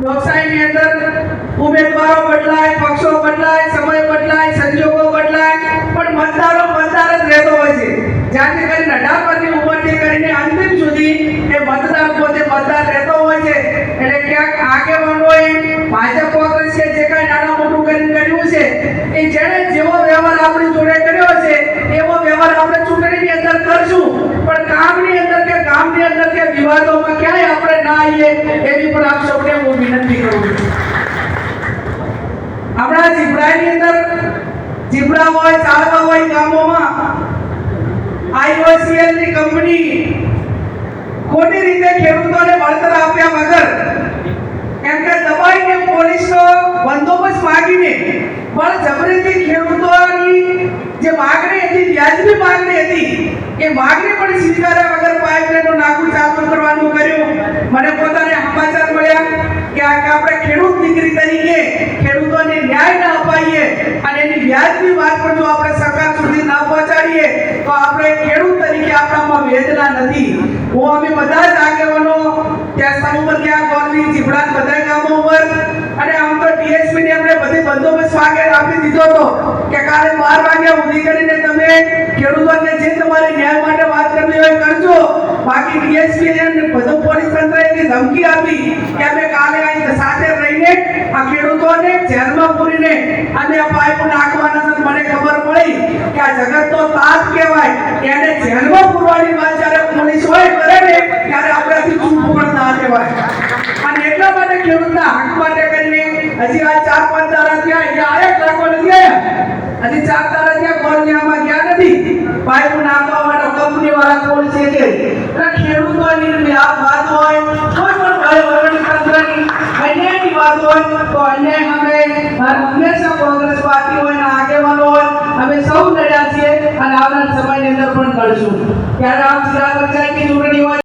લોકશાહીની અંદર ઉમેદવારો બદલાય, પક્ષો બદલાય, સમય બદલાય, સંજોગો બદલાય, પણ મતદારો મતદાર જ રહેતો હોય છે. જ્યાંથી કરીને અઢાર વર્ષની ઉંમરથી કરીને અંતિમ સુધી એ મતદાર પોતે મતદાર રહેતો હોય છે. એટલે ક્યાંક આગેવાનોએ ભાજપ, કોંગ્રેસ જે કાંઈ નાના મોટું કરીને કર્યું છે, એ જેણે જેવો વ્યવહાર આપણી જોડે કર્યો છે, એવો વ્યવહાર આપણે ચૂંટણીની અંદર કરશું. પણ કામની અંદર કે ગામની અંદર કે વિવાદોમાં ક્યાંય આપણે ના આવીએ એવી પણ આપ સૌને વિનંતી કરું છું. આપણા ઝીબ્રાની અંદર ઝીબ્રા હોય ચાલવા હોય ગામોમાં આઈઓસીએલની કંપની ખોટી રીતે ખેડૂતોને વળતર આપ્યા વગર એમ કે દબાઈને પોલીસનો બંદોબસ્ત માગીને, પણ જબરીથી ખેડૂતોની જે માગણી હતી, વ્યાજબી માગણી હતી, એ માગણી પણ સ્વીકાર્યા વગર પાઇપલાઇનનું નાખું ચાલુ કરવાનું કર્યું મને પોતાને સમાચાર મળ્યા કે આ કે આપણે ખેડૂત દીકરી તરીકે ખેડૂતોને ન્યાય ના અપાઈએ વ્યાજબી વાત પણ જો આપણે સરકાર સુધી ના પહોંચાડીએ, તો આપણે ખેડૂત તરીકે આપણામાં વેદના નથી. હું અમે બધા જ આગેવાનો ત્યાં સમુપર ગયા, ગોરની જીબડા બધા ગામો ઉપર. અને આમ તો ડીએસપી ને આપણે બધી બંદોબસ્ત વાગે આપી દીધો હતો કે કાલે બાર વાગ્યા સુધી કરીને તમે ખેડૂતોને જે તમારી ન્યાય માટે વાત કરવી હોય કરજો. બાકી ડીએસપી અને બધું પોલીસ તંત્ર એની ધમકી આપી કે અમે કાલે અહીં સાથે રહીને આ ખેડૂતોને જેલમાં પૂરીને અને પાઇપ નાખવાના છે મને ખબર પડી કે આ જગત તો તાત કહેવાય. એને જેલમાં પૂરવાની વાત જ્યારે પોલીસ હોય કરે ને, ત્યારે આપણાથી ચૂપ પણ ના કહેવાય. અને એટલા માટે ખેડૂતના હક માટે કરીને હજી આ ચાર પાંચ તારા થયા એટલે આ એક લાખો નથી આવ્યા. હજી ચાર તારા થયા કોલનિયામાં ગયા નથી. પાઇપ નાખવા માટે કંપની વાળા પોલીસે કે. એટલે ખેડૂતોની આ વાત હોય, કોઈ પણ વરણ તંત્રની અન્યાયની વાત હોય, તો અન્યાય અમે હંમેશા આવનાર સમયની અંદર પણ કરશું. ત્યારે આપ જિલ્લા પંચાયતની ચૂંટણી હોય